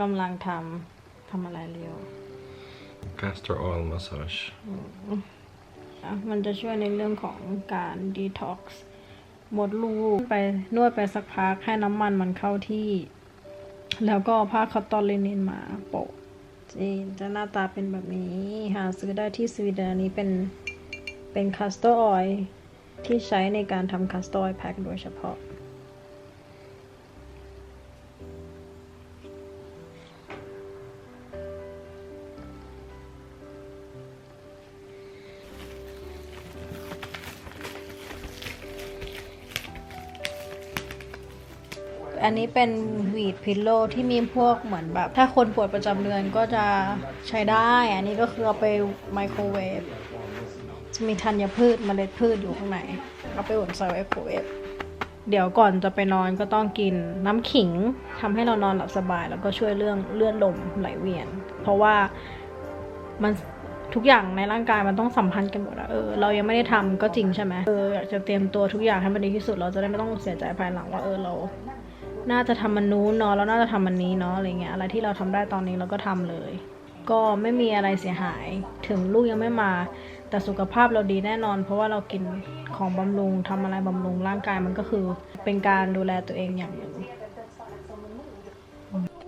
กำลังทำทำอะไรเร็ว Castor oil massage. อะมันจะช่วยในเรื่องของการดีท็อกซ์มดลูกไปนวดไปสักพักให้น้ำมันมันเข้าที่ แล้วก็ผ้าคอตตอนลินินมาโปะจีนจะหน้าตาเป็นแบบนี้ หาซื้อได้ที่สวีเดนอันนี้เป็นเป็นคัสเตอร์ออยที่ใช้ในการทำคัสเตอร์ออยแพ็คโดยเฉพาะ อันนี้เป็นวีดพิลโลที่มีพวกเหมือนแบบ ถ้าคนปวดประจำเดือนก็จะใช้ได้ อันนี้ก็คือเอาไปไมโครเวฟจะมีธัญพืชเมล็ดพืชอยู่ข้างในเอาไปอุ่นใส่ไมโครเวฟเดี๋ยวก่อนจะไปนอนก็ต้องกินน้ำขิงทำให้เรานอนหลับสบาย แล้วก็ช่วยเรื่องเลื่อดลมไหลเวียน เพราะว่ามันทุกอย่างในร่างกายมันต้องสัมพันธ์กันหมดอะเออเรายังไม่ได้ทำก็จริงใช่ไหมเอออยากจะเตรียมตัวทุกอย่างให้มันดีที่สุด เราจะได้ไม่ต้องเสียใจภายหลังว่าเออเรา น่าจะทำมันนู้นเนาะแล้วน่าจะทำมันนี้เนาะอะไรเงี้ยอะไรที่เราทำได้ตอนนี้เราก็ทำเลย ก็ไม่มีอะไรเสียหายถึงลูกยังไม่มา แต่สุขภาพเราดีแน่นอน เพราะว่าเรากินของบำรุงทำอะไรบำรุงร่างกายมันก็คือเป็นการดูแลตัวเองอย่างหนึ่ง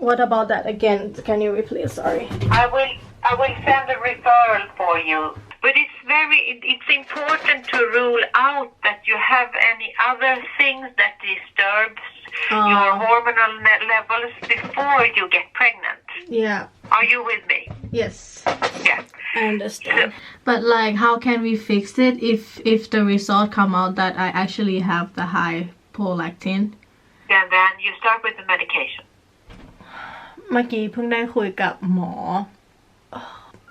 What about that again? Can you repeat? Sorry. I will I will send a referral for you. But it's very it, it's important to rule out that you have any other things that disturbs your Ah. hormonal ne- levels before you get pregnant. Yeah. Are you with me? Yes. Yeah. I understand. But like, how can we fix it if if the result come out that I actually have the high prolactin? And then you start with the medication. เมื่อกี้เพิ่งได้คุยกับหมอ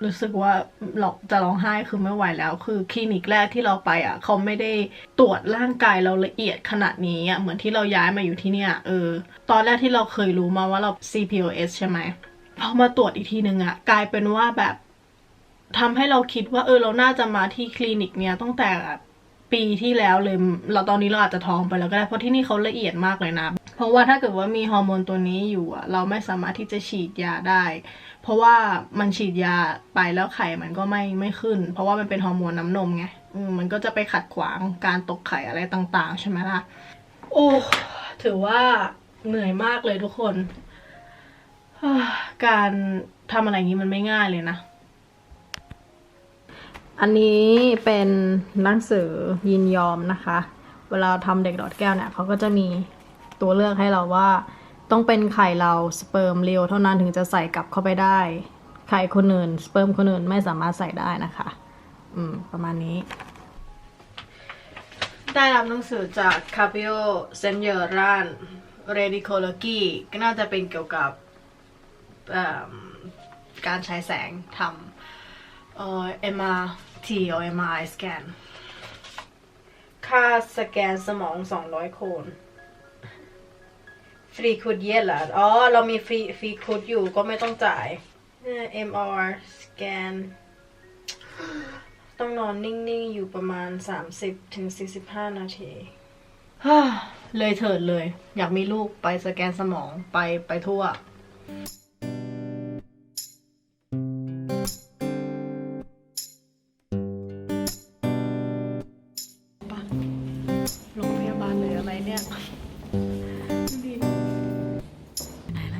รู้สึกว่าเราจะร้องไห้คือไม่ไหวแล้ว คือคลินิกแรกที่เราไปอะ เขาไม่ได้ตรวจร่างกายเราละเอียดขนาดนี้อะเหมือนที่เราย้ายมาอยู่ที่เนี่ยเออ ตอนแรกที่เราเคยรู้มาว่าเรา CPOS ใช่ไหมพอมาตรวจอีกทีหนึ่งอะ กลายเป็นว่าแบบทำให้เราคิดว่าเออเราน่าจะมาที่คลินิกเนี้ยตั้งแต่ ปีที่แล้วเลย เราตอนนี้เราอาจจะท้องไปแล้วก็ได้ เพราะที่นี่เขาละเอียดมากเลยนะ เพราะว่าถ้าเกิดว่ามีฮอร์โมนตัวนี้อยู่อะเราไม่สามารถที่จะฉีดยาได้ เพราะว่ามันฉีดยาไปแล้วไข่มันก็ไม่ไม่ขึ้น เพราะว่ามันเป็นฮอร์โมนน้ำนมไงมันก็จะไปขัดขวางการตกไข่อะไรต่างๆ ใช่ไหมล่ะ โอ้ ถือว่าเหนื่อยมากเลยทุกคน การทำอะไรอย่างนี้มันไม่ง่ายเลยนะ อันนี้เป็นหนังสือยินยอมนะคะ เวลาทำเด็กดอดแก้วเนี่ยเขาก็จะมีตัวเลือกให้เราว่า ต้องเป็นไข่เราสเปิร์มเรียวเท่านั้นถึงจะใส่กลับเข้าไปได้ ไข่คนอื่นสเปิร์มคนอื่นไม่สามารถใส่ได้นะคะ อืม ประมาณนี้ ได้รับหนังสือจาก c a p i o s e n y o r a n Radicology ก็น่าจะเป็นเกี่ยวกับการใช้แสงทำเอ่อ MRT หรื อ MRI scan ค่าสแกนสมอง 200 โคน ฟรีคูดเยลล่ะอ๋อ เรามีฟรีฟรีคูดอยู่ก็ไม่ต้องจ่ายเนี่ย MR scan ต้องนอนนิ่ง ๆ อยู่ประมาณ 30ถึง45 นาที เลยเถิดเลย อยากมีลูกไปสแกนสมองไปไปทั่ว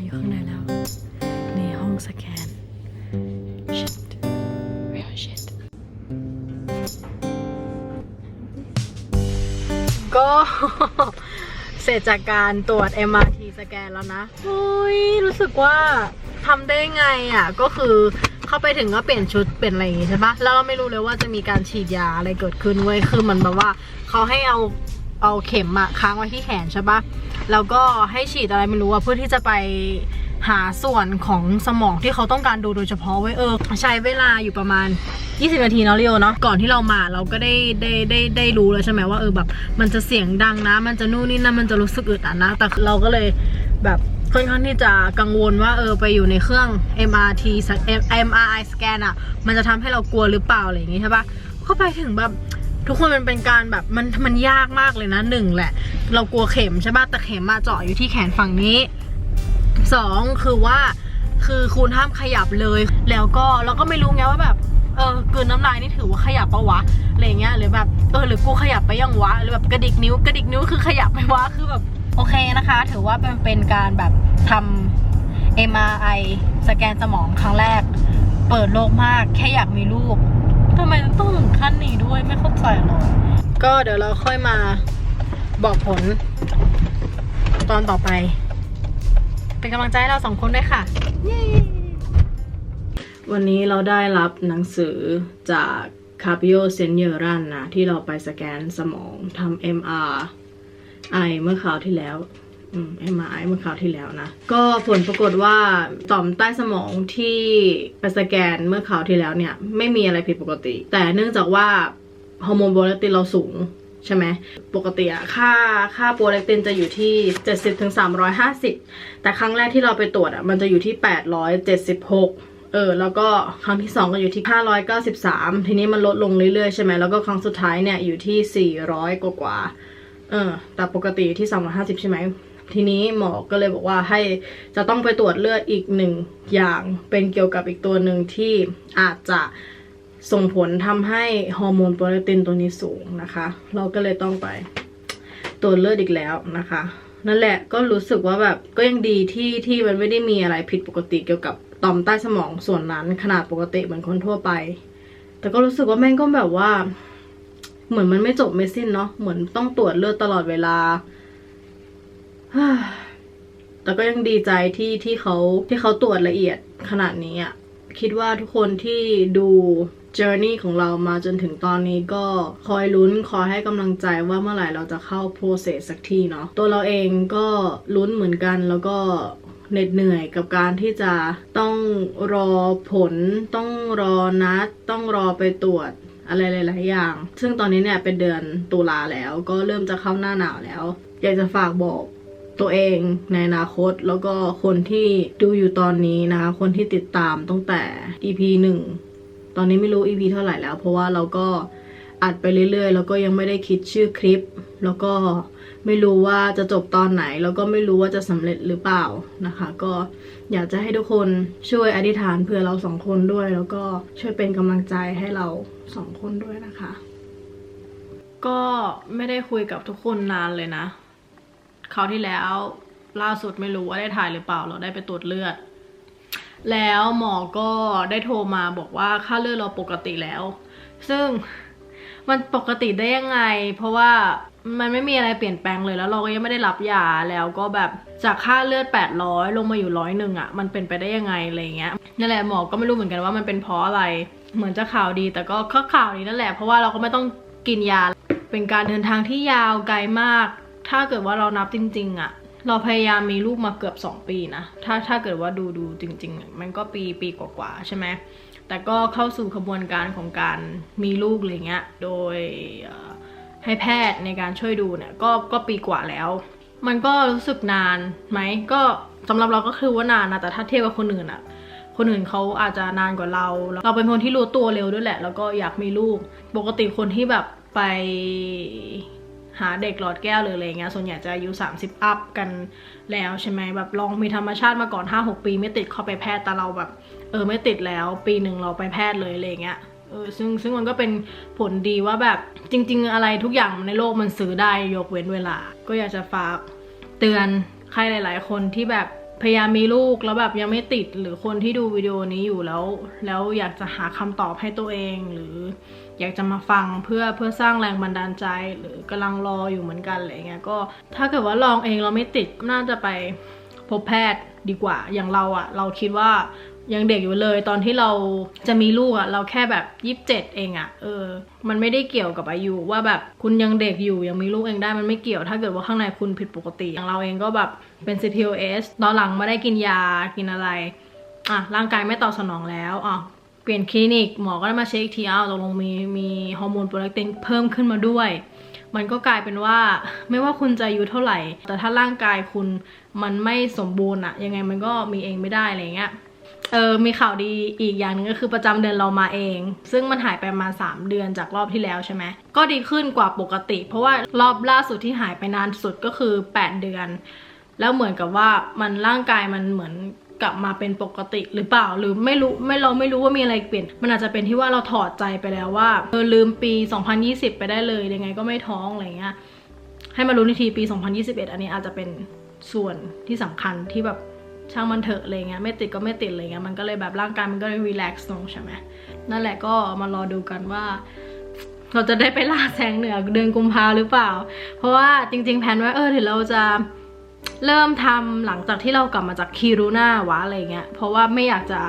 อยู่ข้างในแล้วนี่ห้องสแกน shit real shit ก็เสร็จจากการตรวจ MRT สแกนแล้วนะโอ้ยรู้สึกว่าทำได้ไงอะ ก็คือเข้าไปถึงก็เปลี่ยนชุดเปลี่ยนอะไรอย่างงี้ใช่ปะแล้วเราไม่รู้เลยว่าจะมีการฉีดยาอะไรเกิดขึ้นเว้ยคือมันแบบว่าเขาให้เอา เอาเข็มอะค้างไว้ที่แขนใช่ปะแล้วก็ให้ฉีดอะไรไม่รู้อะเพื่อที่จะไปหาส่วนของสมองที่เขาต้องการดูโดยเฉพาะไว้เออ ใช้เวลาอยู่ประมาณ 20 นาทีเนาะเรียวเนาะก่อนที่เรามาเราก็ได้ได้ได้ได้รู้แล้วใช่ไหมว่าเออแบบ มันจะเสียงดังนะ มันจะนู่นนี่นั่นมันจะรู้สึกอึดอัดนะ แต่เราก็เลยแบบค่อนข้างที่จะกังวลว่าเออไปอยู่ในเครื่อง MRT MRI สแกนอะมันจะทำให้เรากลัวหรือเปล่าอะไรอย่างงี้ใช่ปะก็ไปถึงแบบ ทุกคนมันเป็นการแบบมันมันยากมากเลยนะหนึ่งแหละ เรากลัวเข็มใช่ปะแต่เข็มมาเจาะอยู่ที่แขนฝั่งนี้สองคือว่าคือคุณห้ามขยับเลย แล้วก็เราก็ไม่รู้ไงว่าแบบเออกืนน้ำลายนี่ถือว่าขยับปะวะอะไรเงี้ยหรือแบบเออหรือกูขยับไปยังวะหรือแบบกระดิกนิ้วกระดิกนิ้วคือขยับไปวะคือแบบโอเคนะคะ ถือว่าเป็นเป็นการแบบทำ MRI สแกนสมองครั้งแรก เปิดโลกมากแค่อยากมีลูก ทำไมต้องถึงขั้นนี้ด้วยไม่เข้าใจเลยก็เดี๋ยวเราค่อยมาบอกผล ตอนต่อไป เป็นกำลังใจให้เราสองคนด้วยค่ะ วันนี้เราได้รับหนังสือจาก c a p i o s e n y e r a n นะ ที่เราไปสแกนสมองทำ MRI เมื่อคราวที่แล้ว อืม MRI เมื่อคราวที่แล้วนะ ก็ผลปรากฏว่าต่อมใต้สมองที่ไปสแกนเมื่อคราวที่แล้วเนี่ย ไม่มีอะไรผิดปกติ แต่เนื่องจากว่าฮอร์โมนโปรเลกตินเราสูงใช่ไหมปกติอะค่าค่าโปรเลกตินจะอยู่ที่ 70ถึง350 แต่ครั้งแรกที่เราไปตรวจอะมันจะอยู่ที่ 876เออแล้วก็ครั้งที่ 2 ก็อยู่ที่ 593 ทีนี้มันลดลงเรื่อยๆ ใช่ไหมแล้วก็ครั้งสุดท้ายเนี่ยอยู่ที่ 400 กว่ากว่าเออแต่ปกติอยู่ที่ 350 ใช่ไหม ทีนี้หมอก็เลยบอกว่าให้จะต้องไปตรวจเลือดอีกหนึ่งอย่างเป็นเกี่ยวกับอีกตัวหนึ่งที่อาจจะส่งผลทำให้ฮอร์โมนโปรเลตินตัวนี้สูงนะคะ เราก็เลยต้องไปตรวจเลือดอีกแล้วนะคะ นั่นแหละก็รู้สึกว่าแบบก็ยังดีที่ที่มันไม่ได้มีอะไรผิดปกติเกี่ยวกับต่อมใต้สมองส่วนนั้นขนาดปกติเหมือนคนทั่วไป แต่ก็รู้สึกว่าแม่งก็แบบว่า เหมือนมันไม่จบไม่สิ้นเนาะเหมือนต้องตรวจเลือดตลอดเวลา แต่ก็ยังดีใจที่ที่เขาที่เขาตรวจละเอียดขนาดนี้อะคิดว่าทุกคนที่ดู journey ของเรามาจนถึงตอนนี้ก็คอยลุ้นคอยให้กำลังใจว่าเมื่อไหร่เราจะเข้า process สักทีเนาะตัวเราเองก็ลุ้นเหมือนกันแล้วก็เหน็ดเหนื่อยกับการที่จะต้องรอผล ต้องรอนัด ต้องรอไปตรวจอะไรหลายๆอย่าง ซึ่งตอนนี้เนี่ยเป็นเดือนตุลาแล้วก็เริ่มจะเข้าหน้าหนาวแล้ว อยากจะฝากบอก ตัวเองในอนาคต แล้วก็คนที่ดูอยู่ตอนนี้นะคะ คนที่ติดตามตั้งแต่ EP หนึ่งตอนนี้ไม่รู้ EP เท่าไหร่แล้ว เพราะว่าเราก็อัดไปเรื่อยๆ แล้วก็ยังไม่ได้คิดชื่อคลิป แล้วก็ไม่รู้ว่าจะจบตอนไหน แล้วก็ไม่รู้ว่าจะสำเร็จหรือเปล่านะคะ ก็อยากจะให้ทุกคนช่วยอธิษฐานเพื่อเราสองคนด้วย แล้วก็ช่วยเป็นกำลังใจให้เราสองคนด้วยนะคะ ก็ไม่ได้คุยกับทุกคนนานเลยนะ คราวที่แล้ว ล่าสุดไม่รู้ว่าได้ถ่ายหรือเปล่า เราได้ไปตรวจเลือด แล้วหมอก็ได้โทรมาบอกว่าค่าเลือดเราปกติแล้ว ซึ่งมันปกติได้ยังไง เพราะว่ามันไม่มีอะไรเปลี่ยนแปลงเลยแล้วเราก็ยังไม่ได้รับยาแล้วก็แบบจากค่าเลือด 800 ลงมาอยู่ร้อยหนึ่งอะมันเป็นไปได้ยังไงอะไรเงี้ยนั่นแหละหมอก็ไม่รู้เหมือนกันว่ามันเป็นเพราะอะไร เหมือนจะข่าวดีแต่ก็ก็ข่าวดีนั่นแหละเพราะว่าเราก็ไม่ต้องกินยา เป็นการเดินทางที่ยาวไกลมาก ถ้าเกิดว่าเรานับจริง ๆอะเราพยายามมีลูกมาเกือบ 2 ปีนะ ถ้าถ้าเกิดว่าดูดูจริง ๆ มันก็ปีปีกว่าๆใช่ไหม แต่ก็เข้าสู่ขบวนการของการมีลูกอะไรเงี้ย โดยให้แพทย์ในการช่วยดูเนี่ยก็ก็ปีกว่าแล้ว มันก็รู้สึกนานไหม ก็สำหรับเราก็คือว่านานนะ แต่ถ้าเทียบกับคนอื่นอะคนอื่นเขาอาจจะนานกว่าเรา เราเป็นคนที่รู้ตัวเร็วด้วยแหละ แล้วก็อยากมีลูก ปกติคนที่แบบไป หาเด็กหลอดแก้วหรืออะไรเงี้ยส่วนใหญ่จะอายุ 30 อัพกันแล้วใช่ไหมแบบลองมีธรรมชาติมาก่อน 5-6 ปีไม่ติดเข้าไปแพทย์แต่เราแบบเออไม่ติดแล้ว ปีหนึ่งเราไปแพทย์เลยอะไรเงี้ยเออซึ่งซึ่งมันก็เป็นผลดีว่าแบบจริง ๆ อะไรทุกอย่างในโลกมันซื้อได้ยกเว้นเวลา ก็อยากจะฝากเตือนใครหลาย ๆ คนที่แบบพยายามมีลูกแล้วแบบยังไม่ติดหรือคนที่ดูวิดีโอนี้อยู่แล้ว แล้วอยากจะหาคำตอบให้ตัวเองหรือ อยากจะมาฟังเพื่อเพื่อสร้างแรงบันดาลใจ หรือกำลังรออยู่เหมือนกันอะไรเงี้ยก็ถ้าเกิดว่าลองเองเราไม่ติดน่าจะไปพบแพทย์ดีกว่าอย่างเราอะเราคิดว่ายังเด็กอยู่เลยตอนที่เราจะมีลูกอะเราแค่แบบยี่สิบเจ็ดเองอะเออ มันไม่ได้เกี่ยวกับอายุว่าแบบคุณยังเด็กอยู่ยังมีลูกเองได้มันไม่เกี่ยว ถ้าเกิดว่าข้างในคุณผิดปกติ อย่างเราเองก็แบบเป็น CPOS ตอนหลังไม่ได้กินยากินอะไรอะร่างกายไม่ตอบสนองแล้วอะ ปลี่ยนคลินิกหมอก็ได้มาเช็คอีกทีอ้าวตกลงมีมีฮอร์โมนโปรเลกตินเพิ่มขึ้นมาด้วย มันก็กลายเป็นว่าไม่ว่าคุณจะอายุเท่าไหร่ แต่ถ้าร่างกายคุณมันไม่สมบูรณ์อะยังไงมันก็มีเองไม่ได้อะไรเงี้ยเออมีข่าวดีอีกอย่างหนึ่งก็คือประจำเดือนเรามาเอง ซึ่งมันหายไปมา 3 เดือนจากรอบที่แล้วใช่ไหมก็ดีขึ้นกว่าปกติ เพราะว่ารอบล่าสุดที่หายไปนานสุดก็คือ 8 เดือน แล้วเหมือนกับว่ามันร่างกายมันเหมือน กลับมาเป็นปกติหรือเปล่าหรือไม่รู้ไม่เราไม่รู้ว่ามีอะไรเปลี่ยน มันอาจจะเป็นที่ว่าเราถอดใจไปแล้วว่าเออลืมปี 2020 ไปได้เลยยังไงก็ไม่ท้องอะไรเงี้ยให้มารู้ในทีปี 2021 อันนี้อาจจะเป็นส่วนที่สำคัญที่แบบช่างมันเถอะอะไรเงี้ยไม่ติดก็ไม่ติดอะไรเงี้ยมันก็เลยแบบร่างกายมันก็เลยรีแลกซ์ลงใช่ไหมนั่นแหละก็มารอดูกันว่าเราจะได้ไปล่าแสงเหนือเดือนกุมภาหรือเปล่า เพราะว่าจริง ๆ แผนว่าเออเดี๋ยวเราจะ เริ่มทำหลังจากที่เรากลับมาจากคิรูน่าวะอะไรเงี้ย เพราะว่าไม่อยากจะ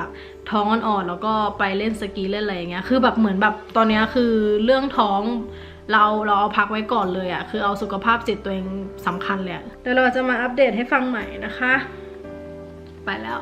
ท้องอ่อนๆแล้วก็ไปเล่นสกีเล่นอะไรเงี้ย คือแบบเหมือนแบบตอนนี้คือเรื่องท้องเราเราเอาพักไว้ก่อนเลยอะคือเอาสุขภาพจิตตัวเองสำคัญเลยอะเดี๋ยวเราจะมาอัปเดตให้ฟังใหม่นะคะ ไปแล้ว